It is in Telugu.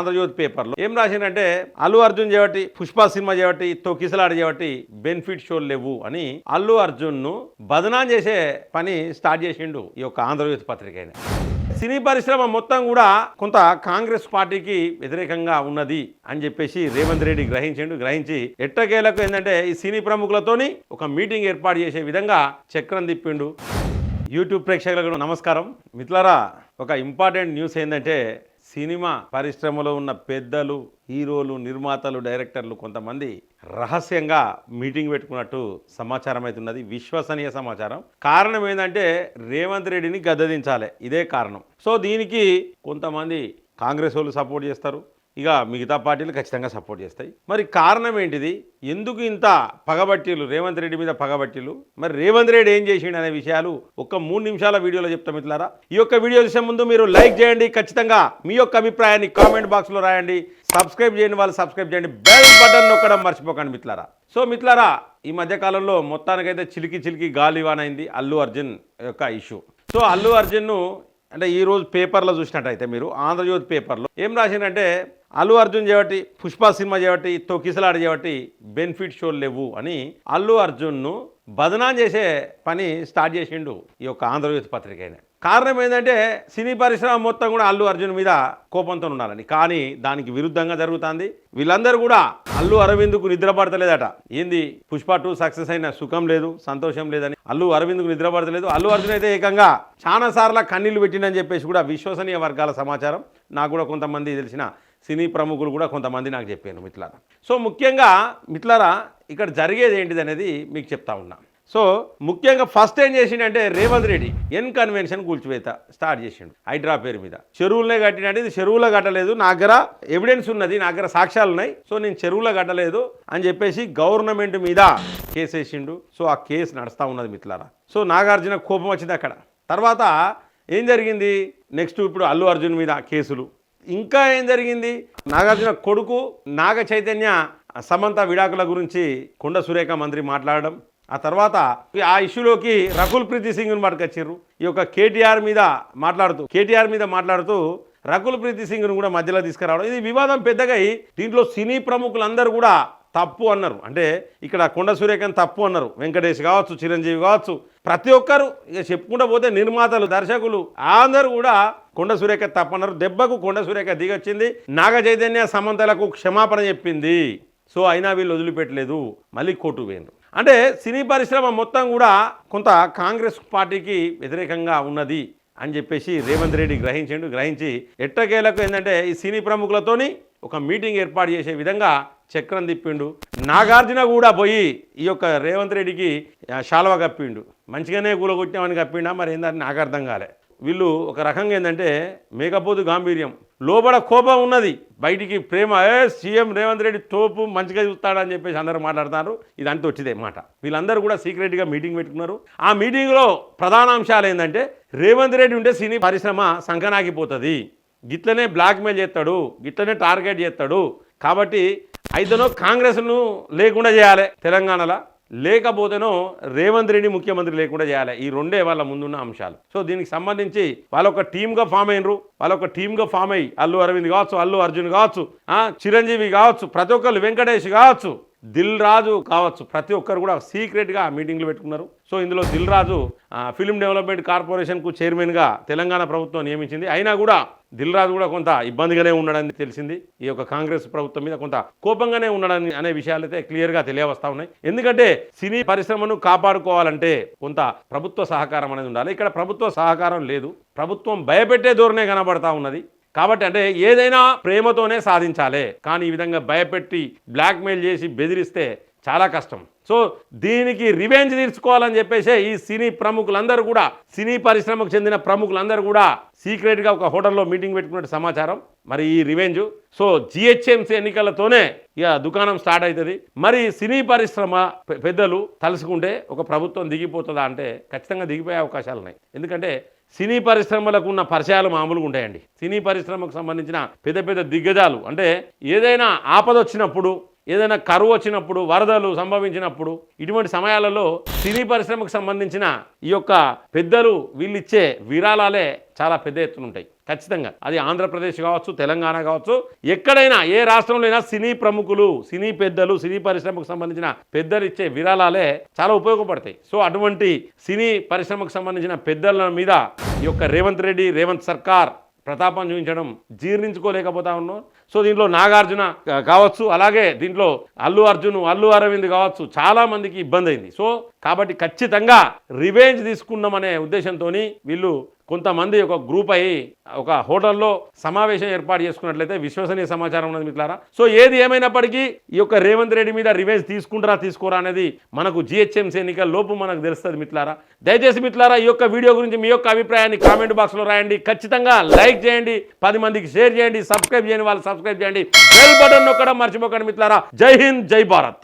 ఆంధ్రజ్యోతి పేపర్లో ఏం రాసిందంటే అల్లు అర్జున్ చేయబట్టి పుష్ప సినిమా చేయబట్టి తొక్కిసలాడ చేయబట్టి బెనిఫిట్ షోలు లేవు అని అల్లు అర్జున్ను బదనాం చేసే పని స్టార్ట్ చేసిండు ఈ యొక్క ఆంధ్రజ్యోతి పత్రిక అయిన. సినీ పరిశ్రమ మొత్తం కూడా కొంత కాంగ్రెస్ పార్టీకి వ్యతిరేకంగా ఉన్నది అని చెప్పేసి రేవంత్ రెడ్డి గ్రహించిండు. గ్రహించి ఎట్టకేలకు ఏంటంటే ఈ సినీ ప్రముఖులతోని ఒక మీటింగ్ ఏర్పాటు చేసే విధంగా చక్రం తిప్పిండు. యూట్యూబ్ ప్రేక్షకులకు నమస్కారం. మిత్రులారా ఒక ఇంపార్టెంట్ న్యూస్ ఏంటంటే సినిమా పరిశ్రమలో ఉన్న పెద్దలు హీరోలు నిర్మాతలు డైరెక్టర్లు కొంతమంది రహస్యంగా మీటింగ్ పెట్టుకున్నట్టు సమాచారం అవుతున్నది విశ్వసనీయ సమాచారం. కారణం ఏంటంటే రేవంత్ రెడ్డిని గద్దదించాలి. ఇదే కారణం. సో దీనికి కొంతమంది కాంగ్రెస్ వాళ్ళు సపోర్ట్ చేస్తారు. ఇక మిగతా పార్టీలు ఖచ్చితంగా సపోర్ట్ చేస్తాయి. మరి కారణం ఏంటిది? ఎందుకు ఇంత పగబట్టిలు రేవంత్ రెడ్డి మీద పగబట్టిలు మరి రేవంత్ రెడ్డి ఏం చేసిండు అనే విషయాలు ఒక మూడు నిమిషాల వీడియోలో చెప్తాం మిత్రులారా. ఈ యొక్క వీడియో చూసే ముందు మీరు లైక్ చేయండి. ఖచ్చితంగా మీ యొక్క అభిప్రాయాన్ని కామెంట్ బాక్స్లో రాయండి. సబ్స్క్రైబ్ చేయండి వాళ్ళు సబ్స్క్రైబ్ చేయండి. బెల్ బటన్ నొక్కడం మర్చిపోకండి మిత్రులారా. సో మిత్రులారా ఈ మధ్యకాలంలో మొత్తానికైతే చిలికి చిలికి గాలివానైంది అల్లు అర్జున్ యొక్క ఇష్యూ. సో అల్లు అర్జున్ను అంటే ఈరోజు పేపర్లో చూసినట్టయితే మీరు ఆంధ్రజ్యోతి పేపర్లో ఏం రాసిందంటే అల్లు అర్జున్ చేయబట్టి పుష్ప సినిమా చేయబట్టి తొక్కిసలాడ చేయబట్టి బెనిఫిట్ షోలు లేవు అని అల్లు అర్జున్ను బదనాం చేసే పని స్టార్ట్ చేసిండు ఈ యొక్క ఆంధ్రజ్యోతి పత్రిక అయిన. కారణం ఏంటంటే సినీ పరిశ్రమ మొత్తం కూడా అల్లు అర్జున్ మీద కోపంతో ఉండాలని. కానీ దానికి విరుద్ధంగా జరుగుతుంది. వీళ్ళందరూ కూడా అల్లు అరవింద్కు నిద్రపడతలేదట. ఏంది? పుష్ప టూ సక్సెస్ అయిన సుఖం లేదు సంతోషం లేదని. అల్లు అరవింద్కు నిద్రపడతలేదు. అల్లు అర్జున్ అయితే ఏకంగా చాలా సార్లు కన్నీళ్ళు పెట్టిండని చెప్పేసి కూడా విశ్వసనీయ వర్గాల సమాచారం. నాకు కూడా కొంతమంది తెలిసిన సినీ ప్రముఖులు కూడా కొంతమంది నాకు చెప్పాను మిత్రులారా. సో ముఖ్యంగా మిత్రులారా ఇక్కడ జరిగేది ఏంటిది అనేది మీకు చెప్తా ఉన్నా. సో ముఖ్యంగా ఫస్ట్ ఏం చేసిండంటే రేవంత్ రెడ్డి ఎన్ కన్వెన్షన్ కూల్చివేత స్టార్ట్ చేసిండు హైడ్రా పేరు మీద. చెరువులనే కట్టినంటే ఇది చెరువులో కట్టలేదు నా దగ్గర ఎవిడెన్స్ ఉన్నది నా దగ్గర సాక్ష్యాలు ఉన్నాయి సో నేను చెరువులో కట్టలేదు అని చెప్పేసి గవర్నమెంట్ మీద కేసు వేసిండు. సో ఆ కేసు నడుస్తూ ఉన్నది మిత్రులారా. సో నాగార్జున కోపం వచ్చింది అక్కడ. తర్వాత ఏం జరిగింది? నెక్స్ట్ ఇప్పుడు అల్లు అర్జున్ మీద కేసులు. ఇంకా ఏం జరిగింది? నాగార్జున కొడుకు నాగ చైతన్య సమంత విడాకుల గురించి కొండ సురేఖ మంత్రి మాట్లాడడం ఆ తర్వాత ఆ ఇష్యూలోకి రకుల్ ప్రీతి సింగ్ని పట్టుకొచ్చారు ఈ యొక్క కేటీఆర్ మీద మాట్లాడుతూ కేటీఆర్ మీద మాట్లాడుతూ రకుల్ ప్రీతి సింగ్ను కూడా మధ్యలో తీసుకురావడం. ఇది వివాదం పెద్దగా దీంట్లో సినీ ప్రముఖులందరూ కూడా తప్పు అన్నారు. అంటే ఇక్కడ కొండ సూర్యకాంత్ తప్పు అన్నారు. వెంకటేష్ కావచ్చు చిరంజీవి కావచ్చు. ప్రతి ఒక్కరు ఇక చెప్పుకుంటూ పోతే నిర్మాతలు దర్శకులు అందరూ కూడా కొండ సూర్యక తప్పన్నారు దెబ్బకు కొండ సూర్యక దిగొచ్చింది. నాగ చైతన్య సమంతలకు క్షమాపణ చెప్పింది. సో అయినా వీళ్ళు వదిలిపెట్టలేదు. మళ్ళీ కోర్టు పోయినారు అంటే సినీ పరిశ్రమ మొత్తం కూడా కొంత కాంగ్రెస్ పార్టీకి వ్యతిరేకంగా ఉన్నది అని చెప్పేసి రేవంత్ రెడ్డి గ్రహించిండు. గ్రహించి ఎట్టకేలకు ఏంటంటే ఈ సినీ ప్రముఖులతోని ఒక మీటింగ్ ఏర్పాటు చేసే విధంగా చక్రం తిప్పిండు. నాగార్జున కూడా పోయి ఈ యొక్క రేవంత్ రెడ్డికి శాల్వ కప్పిండు. మంచిగానే కూలగొట్టామని కప్పిండా మరి ఏందని నాకు అర్థం కాలే. వీళ్ళు ఒక రకంగా ఏంటంటే మేకపోతు గాంభీర్యం. లోబడ కోపం ఉన్నది. బయటికి ప్రేమ ఏ సీఎం రేవంత్ రెడ్డి తోపు మంచిగా చూస్తాడని చెప్పేసి అందరూ మాట్లాడతారు. అంత వచ్చిదే మాట. వీళ్ళందరూ కూడా సీక్రెట్గా మీటింగ్ పెట్టుకున్నారు. ఆ మీటింగ్లో ప్రధాన అంశాలు ఏంటంటే రేవంత్ రెడ్డి ఉంటే సినీ పరిశ్రమ సంకనాగిపోతుంది. గిట్లనే బ్లాక్మెయిల్ చేస్తాడు గిట్లనే టార్గెట్ చేస్తాడు. కాబట్టి అయితేనో కాంగ్రెస్ను లేకుండా చేయాలి తెలంగాణలో. లేకపోతేనో రేవంత్ రెడ్డి ముఖ్యమంత్రి లేకుండా చేయాలి. ఈ రెండే వాళ్ళ ముందున్న అంశాలు. సో దీనికి సంబంధించి వాళ్ళొక టీమ్గా ఫామ్ అయినరు. వాళ్ళొక టీమ్గా ఫామ్ అయ్యి అల్లు అరవింద్ కావచ్చు అల్లు అర్జున్ కావచ్చు చిరంజీవి కావచ్చు ప్రతి ఒక్కళ్ళు వెంకటేష్ కావచ్చు దిల్ రాజు కావచ్చు. ప్రతి ఒక్కరు కూడా సీక్రెట్గా మీటింగ్లు పెట్టుకున్నారు. సో ఇందులో దిల్ రాజు ఆ, ఫిల్మ్ డెవలప్మెంట్ కార్పొరేషన్కు చైర్మన్గా తెలంగాణ ప్రభుత్వం నియమించింది. అయినా కూడా దిల్ రాజు కూడా కొంత ఇబ్బందిగానే ఉన్నాడని తెలిసింది. ఈ యొక్క కాంగ్రెస్ ప్రభుత్వం మీద కొంత కోపంగానే ఉన్నాడని అనే విషయాలు అయితే క్లియర్గా తెలియవస్తా ఉన్నాయి. ఎందుకంటే సినీ పరిశ్రమను కాపాడుకోవాలంటే కొంత ప్రభుత్వ సహకారం అనేది ఉండాలి. ఇక్కడ ప్రభుత్వ సహకారం లేదు. ప్రభుత్వం భయపెట్టే ధోరణే కనబడతా ఉన్నది. కాబట్టి అంటే ఏదైనా ప్రేమతోనే సాధించాలి. కానీ ఈ విధంగా భయపెట్టి బ్లాక్మెయిల్ చేసి బెదిరిస్తే చాలా కష్టం. సో దీనికి రివెంజ్ తీర్చుకోవాలని చెప్పేసి ఈ సినీ ప్రముఖులందరూ కూడా సినీ పరిశ్రమకు చెందిన ప్రముఖులందరూ కూడా సీక్రెట్గా ఒక హోటల్లో మీటింగ్ పెట్టుకున్నట్టు సమాచారం. మరి ఈ రివెంజ్ సో జిహెచ్ఎంసీ ఎన్నికలతోనే ఇక దుకాణం స్టార్ట్ అవుతుంది మరి సినీ పరిశ్రమ పెద్దలు తలుసుకుంటే ఒక ప్రభుత్వం దిగిపోతుందా అంటే ఖచ్చితంగా దిగిపోయే అవకాశాలు ఉన్నాయి ఎందుకంటే సినీ పరిశ్రమలకు ఉన్న పరిచయాలు మామూలుగా ఉంటాయండి. సినీ పరిశ్రమకు సంబంధించిన పెద్ద పెద్ద దిగ్గజాలు అంటే ఏదైనా ఆపద వచ్చినప్పుడు ఏదైనా కరువు వచ్చినప్పుడు వరదలు సంభవించినప్పుడు ఇటువంటి సమయాలలో సినీ పరిశ్రమకు సంబంధించిన ఈ యొక్క పెద్దలు వీళ్ళిచ్చే విరాళాలే చాలా పెద్ద ఎత్తున ఉంటాయి. ఖచ్చితంగా. అది ఆంధ్రప్రదేశ్ కావచ్చు తెలంగాణ కావచ్చు ఎక్కడైనా ఏ రాష్ట్రంలో అయినా సినీ ప్రముఖులు సినీ పెద్దలు సినీ పరిశ్రమకు సంబంధించిన పెద్దలు ఇచ్చే విరాళాలే చాలా ఉపయోగపడతాయి. సో అటువంటి సినీ పరిశ్రమకు సంబంధించిన పెద్దల మీద ఈ యొక్క రేవంత్ రెడ్డి రేవంత్ సర్కార్ ప్రతాపం చూపించడం జీర్ణించుకోలేకపోతా ఉన్నాం. సో దీంట్లో నాగార్జున కావచ్చు అలాగే దీంట్లో అల్లు అర్జున్ అల్లు అరవింద్ కావచ్చు చాలా మందికి ఇబ్బంది అయింది. సో కాబట్టి ఖచ్చితంగా రివెంజ్ తీసుకున్నామనే ఉద్దేశంతో వీళ్ళు కొంతమంది ఒక గ్రూప్ అయ్యి ఒక హోటల్లో సమావేశం ఏర్పాటు చేసుకున్నట్లయితే విశ్వసనీయ సమాచారం ఉన్నది మిట్లారా సో ఏది ఏమైనప్పటికీ ఈ యొక్క రేవంత్ రెడ్డి మీద రివెంజ్ తీసుకుంటారా తీసుకోరా అనేది మనకు జిహెచ్ఎంసీ ఎన్నికల లోపు మనకు తెలుస్తుంది మిట్లారా దయచేసి మిట్లారా ఈ యొక్క వీడియో గురించి మీ యొక్క అభిప్రాయాన్ని కామెంట్ బాక్స్లో రాయండి. ఖచ్చితంగా లైక్ చేయండి పది మందికి షేర్ చేయండి సబ్స్క్రైబ్ చేయని వాళ్ళు సబ్స్క్రైబ్ చేయండి. బెల్ బటన్ నొక్కడం మర్చిపోకండి మిట్లారా జై హింద్ జై భారత్.